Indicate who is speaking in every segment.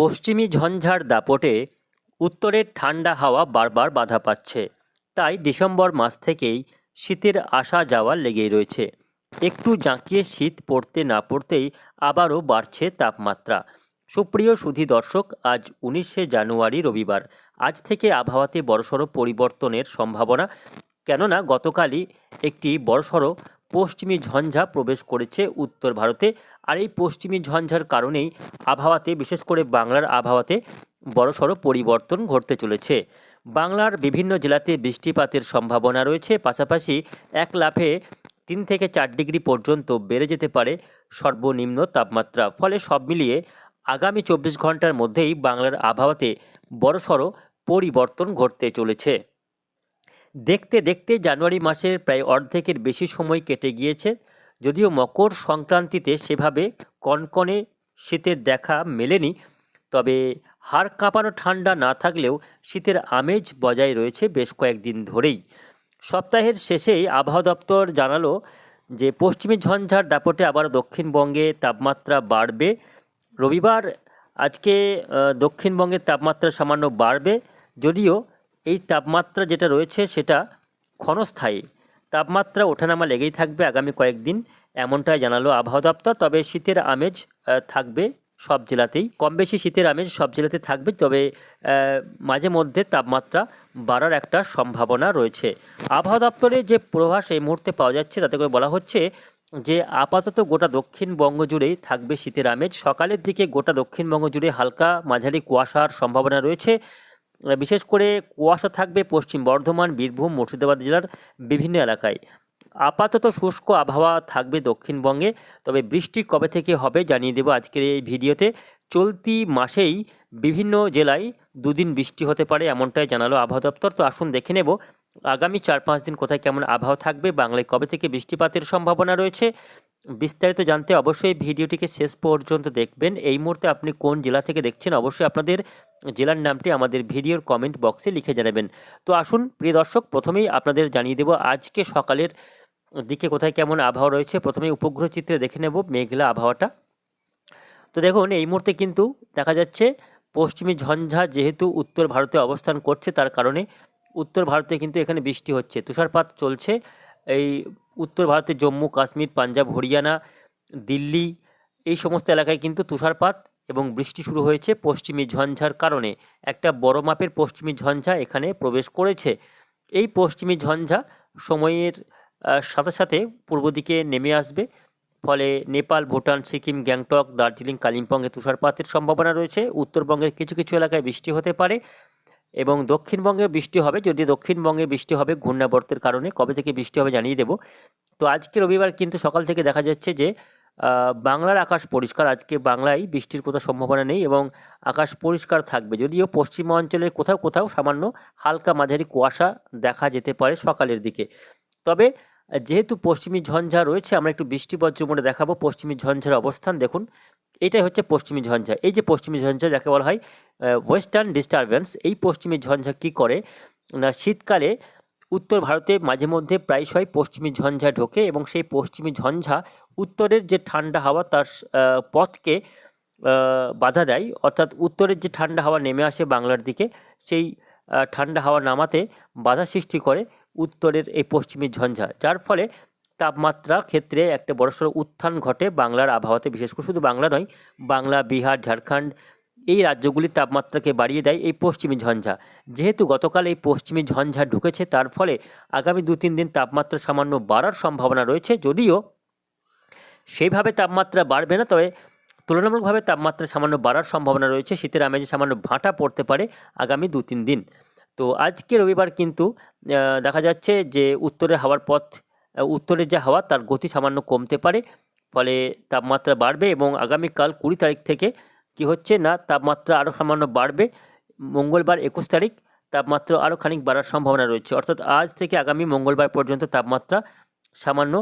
Speaker 1: পশ্চিমী ঝঞ্ঝার দাপটে উত্তরের ঠান্ডা হাওয়া বারবার বাধা পাচ্ছে। তাই ডিসেম্বর মাস থেকেই শীতের আসা যাওয়া লেগেই রয়েছে। একটু জাঁকিয়ে শীত পড়তে না পড়তেই আবারও বাড়ছে তাপমাত্রা। সুপ্রিয় সুধী দর্শক, আজ উনিশে জানুয়ারি রবিবার। আজ থেকে আবহাওয়াতে বড়সড় পরিবর্তনের সম্ভাবনা। কেননা গতকালই একটি বড়সড় পশ্চিমী ঝঞ্ঝা প্রবেশ করেছে উত্তর ভারতে। আর এই পশ্চিমী ঝঞ্ঝার কারণেই আবহাওয়াতে, বিশেষ করে বাংলার আবহাওয়াতে, বড়সড় পরিবর্তন ঘটতে চলেছে। বাংলার বিভিন্ন জেলাতে বৃষ্টিপাতের সম্ভাবনা রয়েছে, পাশাপাশি এক লাফে তিন থেকে চার ডিগ্রি পর্যন্ত বেড়ে যেতে পারে সর্বনিম্ন তাপমাত্রা। ফলে সব মিলিয়ে আগামী চব্বিশ ঘণ্টার মধ্যেই বাংলার আবহাওয়াতে বড়সড় পরিবর্তন ঘটতে চলেছে। দেখতে দেখতে জানুয়ারি মাসের প্রায় অর্ধেকের বেশি সময় কেটে গিয়েছে। যদিও মকর সংক্রান্তিতে সেভাবে কনকনে শীতের দেখা মেলেনি, তবে হাড় কাঁপানো ঠান্ডা না থাকলেও শীতের আমেজ বজায় রয়েছে বেশ কয়েকদিন ধরেই। সপ্তাহের শেষেই আবহাওয়া দপ্তর জানালো যে, পশ্চিমী ঝঞ্ঝার দাপটে আবার দক্ষিণবঙ্গে তাপমাত্রা বাড়বে। রবিবার আজকে দক্ষিণবঙ্গের তাপমাত্রা সামান্য বাড়বে, যদিও এই তাপমাত্রা যেটা রয়েছে সেটা ক্ষণস্থায়ী। তাপমাত্রা ওঠানামা লেগেই থাকবে আগামী কয়েকদিন, এমনটাই জানালো আবহাওয়া দপ্তর। তবে শীতের আমেজ থাকবে সব জেলাতেই। কম বেশি শীতের আমেজ সব জেলাতে থাকবে, তবে মাঝে মধ্যে তাপমাত্রা বাড়ার একটা সম্ভাবনা রয়েছে। আবহাওয়া দপ্তরে যে প্রভাস এই মুহূর্তে পাওয়া যাচ্ছে, তাতে করে বলা হচ্ছে যে, আপাতত গোটা দক্ষিণবঙ্গ জুড়েই থাকবে শীতের আমেজ। সকালের দিকে গোটা দক্ষিণবঙ্গ জুড়ে হালকা মাঝারি কুয়াশার সম্ভাবনা রয়েছে। বিশেষ করে কুয়াশা থাকবে পশ্চিম বর্ধমান, বীরভূম, মুর্শিদাবাদ জেলার বিভিন্ন এলাকায়। আপাতত শুষ্ক আবহাওয়া থাকবে দক্ষিণবঙ্গে, তবে বৃষ্টি কবে থেকে হবে জানিয়ে দেবো আজকের এই ভিডিওতে। চলতি মাসেই বিভিন্ন জেলায় দুদিন বৃষ্টি হতে পারে এমনটাই জানালো আবহাওয়া দপ্তর। তো আসুন দেখে নেব, আগামী চার পাঁচ দিন কোথায় কেমন আবহাওয়া থাকবে, বাংলায় কবে থেকে বৃষ্টিপাতের সম্ভাবনা রয়েছে বিস্তারিত জানতে অবশ্যই ভিডিওটিকে শেষ পর্যন্ত দেখবেন। এই মুহূর্তে আপনি কোন জেলা থেকে দেখছেন অবশ্যই আপনাদের জেলার নামটি আমাদের ভিডিওর কমেন্ট বক্সে লিখে জানাবেন। তো আসুন, প্রিয় দর্শক, প্রথমেই আপনাদের জানিয়ে দেব আজকে সকালের দিকে কোথায় কেমন আবহাওয়া রয়েছে। প্রথমেই উপগ্রহ চিত্রে দেখে নেব মেঘলা আবহাওয়াটা। তো দেখুন, এই মুহূর্তে কিন্তু দেখা যাচ্ছে পশ্চিমী ঝঞ্ঝা যেহেতু উত্তর ভারতে অবস্থান করছে, তার কারণে উত্তর ভারতে কিন্তু এখানে বৃষ্টি হচ্ছে। তুষারপাত চলছে। এই উত্তর ভারতে জম্মু, কাশ্মীর, পাঞ্জাব, হরিয়ানা, দিল্লি, এই সমস্ত এলাকায় কিন্তু তুষারপাত এবং বৃষ্টি শুরু হয়েছে পশ্চিমী ঝঞ্ঝার কারণে। একটা বড় মাপের পশ্চিমী ঝঞ্ঝা এখানে প্রবেশ করেছে। এই পশ্চিমী ঝঞ্ঝা সময়ের সাথে সাথে পূর্ব দিকে নেমে আসবে। ফলে নেপাল, ভুটান, সিকিম, গ্যাংটক, দার্জিলিং, কালিম্পংয়ে তুষারপাতের সম্ভাবনা রয়েছে। উত্তরবঙ্গের কিছু কিছু এলাকায় বৃষ্টি হতে পারে। এবং দক্ষিণবঙ্গে বৃষ্টি হবে, যদি দক্ষিণবঙ্গে বৃষ্টি হবে ঘূর্ণাবর্তের কারণে, কবে থেকে বৃষ্টি হবে জানিয়ে দেব। তো আজকে রবিবার কিন্তু সকাল থেকে দেখা যাচ্ছে যে বাংলার আকাশ পরিষ্কার। আজকে বাংলায় বৃষ্টির কোনো সম্ভাবনা নেই এবং আকাশ পরিষ্কার থাকবে। যদিও পশ্চিমাঞ্চলের কোথাও কোথাও সামান্য হালকা মাঝারি কুয়াশা দেখা যেতে পারে সকালের দিকে। তবে যেহেতু পশ্চিমী ঝঞ্ঝা রয়েছে, আমরা একটু বৃষ্টি বজ্রমনে দেখাবো। পশ্চিমী ঝঞ্ঝার অবস্থান দেখুন। এটাই হচ্ছে পশ্চিমী ঝঞ্ঝা। এই যে পশ্চিমী ঝঞ্ঝা যাকে বলা হয় ওয়েস্টার্ন ডিস্টারবেন্স এই পশ্চিমী ঝঞ্ঝা কী করে? না, শীতকালে উত্তর ভারতে মাঝে মধ্যে প্রায়শই পশ্চিমী ঝঞ্ঝা ঢোকে এবং সেই পশ্চিমী ঝঞ্ঝা উত্তরের যে ঠান্ডা হাওয়া তার পথকে বাধা দেয়। অর্থাৎ উত্তরের যে ঠান্ডা হাওয়া নেমে আসে বাংলার দিকে, সেই ঠান্ডা হাওয়া নামাতে বাধা সৃষ্টি করে উত্তরের এই পশ্চিমী ঝঞ্ঝা। যার ফলে তাপমাত্রার ক্ষেত্রে একটা বড়সড় উত্থান ঘটে বাংলার আবহাওয়াতে, বিশেষ করে শুধু বাংলা নয়, বাংলা, বিহার, ঝাড়খণ্ড, এই রাজ্যগুলির তাপমাত্রাকে বাড়িয়ে দেয় এই পশ্চিমী ঝঞ্ঝা। যেহেতু গতকাল এই পশ্চিমী ঝঞ্ঝা ঢুকেছে, তার ফলে আগামী দু তিন দিন তাপমাত্রা সামান্য বাড়ার সম্ভাবনা রয়েছে, যদিও সেইভাবে তাপমাত্রা বাড়বে না, তবে তুলনামূলকভাবে তাপমাত্রা সামান্য বাড়ার সম্ভাবনা রয়েছে, শীতের আমেজে সামান্য ভাঁটা পড়তে পারে আগামী দু তিন দিন। তো আজকে রবিবার কিন্তু দেখা যাচ্ছে যে উত্তরে হাওয়ার পথ উত্তরের যে হাওয়া তার গতি সামান্য কমতে পারে, ফলে তাপমাত্রা বাড়বে এবং আগামীকাল কুড়ি তারিখ থেকে কি হচ্ছে না, তাপমাত্রা আরও সামান্য বাড়বে। মঙ্গলবার একুশ তারিখ তাপমাত্রা আরও খানিক বাড়ার সম্ভাবনা রয়েছে। অর্থাৎ আজ থেকে আগামী মঙ্গলবার পর্যন্ত তাপমাত্রা সামান্য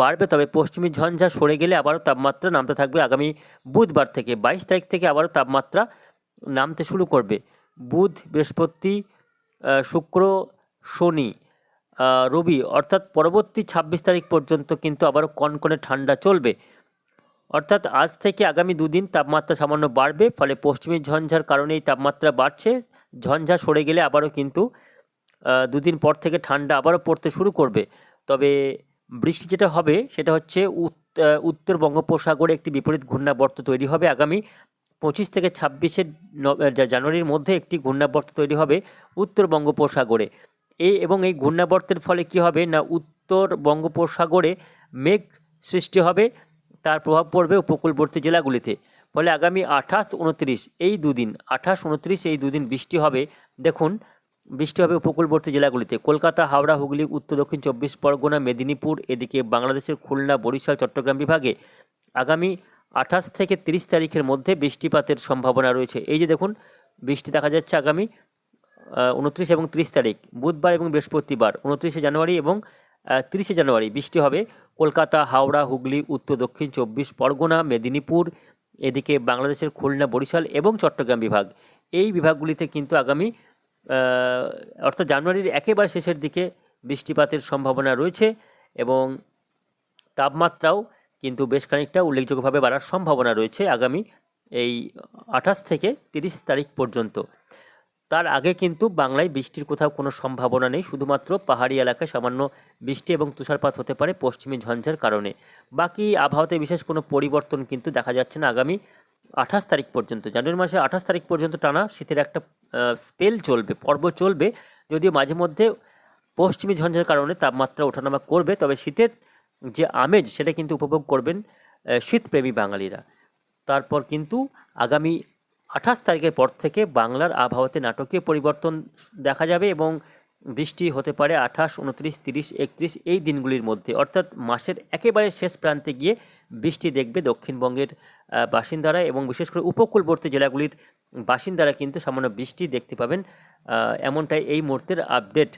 Speaker 1: বাড়বে, তবে পশ্চিমী ঝঞ্ঝা সরে গেলে আবারও তাপমাত্রা নামতে থাকবে আগামী বুধবার থেকে। বাইশ তারিখ থেকে আবারও তাপমাত্রা নামতে শুরু করবে। বুধ, বৃহস্পতি শুক্র, শনি রবি, অর্থাৎ পরবর্তী ছাব্বিশ তারিখ পর্যন্ত কিন্তু আবারও কনকনে ঠান্ডা চলবে। অর্থাৎ আজ থেকে আগামী দুদিন তাপমাত্রা সামান্য বাড়বে, ফলে পশ্চিমী ঝঞ্ঝার কারণেই তাপমাত্রা বাড়ছে। ঝঞ্ঝা সরে গেলে আবারও কিন্তু দুদিন পর থেকে ঠান্ডা আবারও পড়তে শুরু করবে। তবে বৃষ্টি যেটা হবে, সেটা হচ্ছে উত্তর বঙ্গোপসাগরে একটি বিপরীত ঘূর্ণাবর্ত তৈরি হবে আগামী পঁচিশ থেকে ছাব্বিশে জানুয়ারির মধ্যে একটি ঘূর্ণাবর্ত তৈরি হবে উত্তর বঙ্গোপসাগরে। এই এবং এই ঘূর্ণাবর্তের ফলে কি হবে? না উত্তর বঙ্গোপসাগরে মেঘ সৃষ্টি হবে, তার প্রভাব পড়বে উপকূলবর্তী জেলাগুলিতে। ফলে আগামী আঠাশ উনত্রিশ এই দুদিন, আঠাশ উনত্রিশ এই দুদিন বৃষ্টি হবে। দেখুন, বৃষ্টি হবে উপকূলবর্তী জেলাগুলিতে। কলকাতা, হাওড়া, হুগলি, উত্তর, দক্ষিণ চব্বিশ পরগনা, মেদিনীপুর, এদিকে বাংলাদেশের খুলনা, বরিশাল, চট্টগ্রাম বিভাগে আগামী আঠাশ থেকে তিরিশ তারিখের মধ্যে বৃষ্টিপাতের সম্ভাবনা রয়েছে। এই যে দেখুন, বৃষ্টি দেখা যাচ্ছে আগামী উনত্রিশ এবং তিরিশ তারিখ, বুধবার এবং বৃহস্পতিবার, উনত্রিশে জানুয়ারি এবং তিরিশে জানুয়ারি। বৃষ্টি হবে কলকাতা, হাওড়া, হুগলি, উত্তর, দক্ষিণ চব্বিশ, পরগনা, মেদিনীপুর, এদিকে বাংলাদেশের খুলনা, বরিশাল এবং চট্টগ্রাম বিভাগ। এই বিভাগগুলিতে কিন্তু আগামী অর্থাৎ জানুয়ারির একেবারে শেষের দিকে বৃষ্টিপাতের সম্ভাবনা রয়েছে এবং তাপমাত্রাও কিন্তু বেশ খানিকটা উল্লেখযোগ্যভাবে বাড়ার সম্ভাবনা রয়েছে আগামী এই আঠাশ থেকে তিরিশ তারিখ পর্যন্ত। তার আগে কিন্তু বাংলায় বৃষ্টির কোথাও কোনো সম্ভাবনা নেই, শুধুমাত্র পাহাড়ি এলাকায় সামান্য বৃষ্টি এবং তুষারপাত হতে পারে পশ্চিমী ঝঞ্ঝার কারণে। বাকি আবহাওয়াতে বিশেষ কোনো পরিবর্তন কিন্তু দেখা যাচ্ছে না আগামী আঠাশ তারিখ পর্যন্ত। জানুয়ারি মাসে আঠাশ তারিখ পর্যন্ত টানা শীতের একটা স্পেল চলবে, পর্ব চলবে। যদিও মাঝে মধ্যে পশ্চিমী ঝঞ্ঝার কারণে তাপমাত্রা ওঠানামা করবে, তবে শীতের যে আমেজ সেটা কিন্তু উপভোগ করবেন শীতপ্রেমী বাঙালিরা। তারপর কিন্তু আগামী আঠাশ তারিখের পর থেকে বাংলার আবহাওয়াতে নাটকীয় পরিবর্তন দেখা যাবে এবং বৃষ্টি হতে পারে আঠাশ, উনত্রিশ, তিরিশ, একত্রিশ এই দিনগুলির মধ্যে। অর্থাৎ মাসের একেবারে শেষ প্রান্তে গিয়ে বৃষ্টি দেখবে দক্ষিণবঙ্গের বাসিন্দারা এবং বিশেষ করে উপকূলবর্তী জেলাগুলির বাসিন্দারা কিন্তু সামান্য বৃষ্টি দেখতে পাবেন এমনটাই এই মুহূর্তের আপডেট।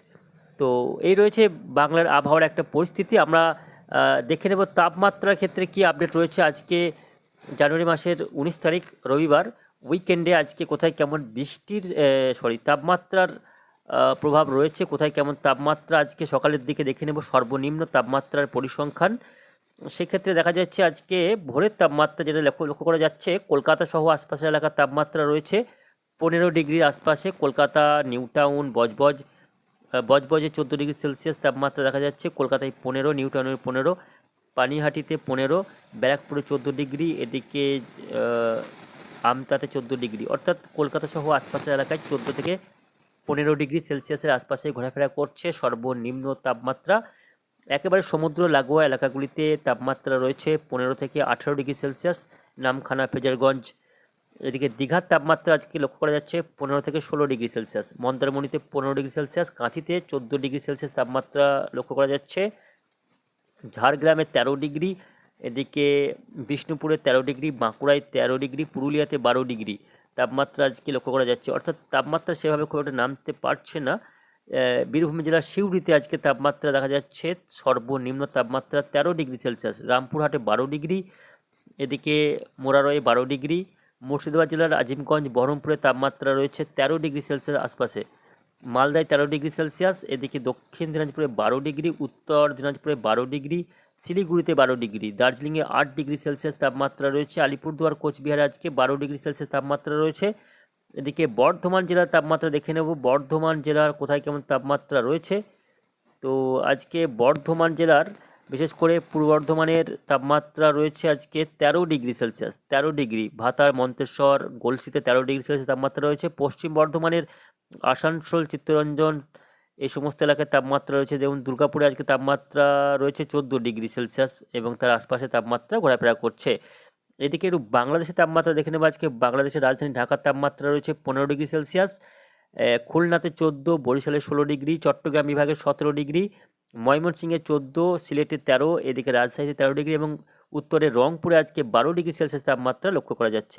Speaker 1: তো এই রয়েছে বাংলার আবহাওয়ার একটা পরিস্থিতি। আমরা দেখে নেব তাপমাত্রার ক্ষেত্রে কি আপডেট রয়েছে আজকে জানুয়ারি মাসের উনিশ তারিখ রবিবার। উইকেন্ডে আজকে কোথায় কেমন বৃষ্টির সরি তাপমাত্রার প্রভাব রয়েছে, কোথায় কেমন তাপমাত্রা, আজকে সকালের দিকে দেখে নেব সর্বনিম্ন তাপমাত্রার পরিসংখ্যান। সেক্ষেত্রে দেখা যাচ্ছে আজকে ভোরের তাপমাত্রা যেটা লক্ষ্য লক্ষ্য করা যাচ্ছে, কলকাতা সহ আশপাশের এলাকার তাপমাত্রা রয়েছে পনেরো ডিগ্রির আশপাশে, কলকাতা নিউ টাউন বজবজ বজবজে চোদ্দ ডিগ্রি সেলসিয়াস তাপমাত্রা দেখা যাচ্ছে, কলকাতায় পনেরো নিউ টাউনের পনেরো, পানিহাটিতে পনেরো, ব্যারাকপুরে চোদ্দ ডিগ্রি, এদিকে আমতাতে চোদ্দ ডিগ্রি। অর্থাৎ কলকাতা সহ আশপাশের এলাকায় চোদ্দ থেকে পনেরো ডিগ্রি সেলসিয়াসের আশপাশে ঘোরাফেরা করছে সর্বনিম্ন তাপমাত্রা। একেবারে সমুদ্র লাগোয়া এলাকাগুলিতে তাপমাত্রা রয়েছে পনেরো থেকে আঠেরো ডিগ্রি সেলসিয়াস, নামখানা ফেজারগঞ্জ এদিকে দীঘার তাপমাত্রা আজকে লক্ষ্য করা যাচ্ছে পনেরো থেকে ষোলো ডিগ্রি সেলসিয়াস। মন্দারমণিতে পনেরো ডিগ্রি সেলসিয়াস, কাঁথিতে চোদ্দ ডিগ্রি সেলসিয়াস তাপমাত্রা লক্ষ্য করা যাচ্ছে। ঝাড়গ্রামে তেরো ডিগ্রি এদিকে বিষ্ণুপুরে তেরো ডিগ্রি, বাঁকুড়ায় তেরো ডিগ্রি, পুরুলিয়াতে বারো ডিগ্রি তাপমাত্রা আজকে লক্ষ্য করা যাচ্ছে। অর্থাৎ তাপমাত্রা সেভাবে খুব একটা নামতে পারছে না। বীরভূম জেলার সিউড়িতে আজকে তাপমাত্রা দেখা যাচ্ছে সর্বনিম্ন তাপমাত্রা তেরো ডিগ্রি সেলসিয়াস। রামপুরহাটে বারো ডিগ্রি, এদিকে মোরারয়ে বারো ডিগ্রি, মুর্শিদাবাদ জেলার আজিমগঞ্জ, বহরমপুরে তাপমাত্রা রয়েছে তেরো ডিগ্রি সেলসিয়াস আশপাশে। মালদায় তেরো ডিগ্রি সেলসিয়াস, এদিকে দক্ষিণ দিনাজপুরে বারো ডিগ্রি, উত্তর দিনাজপুরে বারো ডিগ্রি, শিলিগুড়িতে বারো ডিগ্রি, দার্জিলিংয়ে আট ডিগ্রি সেলসিয়াস তাপমাত্রা রয়েছে, আলিপুরদুয়ার, কোচবিহারে আজকে বারো ডিগ্রি সেলসিয়াস তাপমাত্রা রয়েছে। এদিকে বর্ধমান জেলার তাপমাত্রা দেখে নেব, বর্ধমান জেলার কোথায় কেমন তাপমাত্রা রয়েছে? তো আজকে বর্ধমান জেলার, বিশেষ করে পূর্ব বর্ধমানের তাপমাত্রা রয়েছে আজকে তেরো ডিগ্রি সেলসিয়াস, তেরো ডিগ্রি, ভাতার, মন্তেশ্বর, গলসিতে তেরো ডিগ্রি সেলসিয়াস তাপমাত্রা রয়েছে, পশ্চিম বর্ধমানের আসানসোল, চিত্তরঞ্জন এই সমস্ত এলাকায় তাপমাত্রা রয়েছে। যেমন দুর্গাপুরে আজকে তাপমাত্রা রয়েছে চোদ্দ ডিগ্রি সেলসিয়াস এবং তার আশপাশে তাপমাত্রা ঘোরাফেরা করছে। এদিকে একটু বাংলাদেশের তাপমাত্রা দেখে নেব। আজকে বাংলাদেশের রাজধানী ঢাকার তাপমাত্রা রয়েছে পনেরো ডিগ্রি সেলসিয়াস। খুলনাতে চোদ্দ, বরিশালে ষোলো ডিগ্রি, চট্টগ্রাম বিভাগে সতেরো ডিগ্রি, ময়মনসিংহে চোদ্দ, সিলেটে তেরো, এদিকে রাজশাহীতে তেরো ডিগ্রি এবং উত্তরে রংপুরে আজকে বারো ডিগ্রি সেলসিয়াস তাপমাত্রা লক্ষ্য করা যাচ্ছে।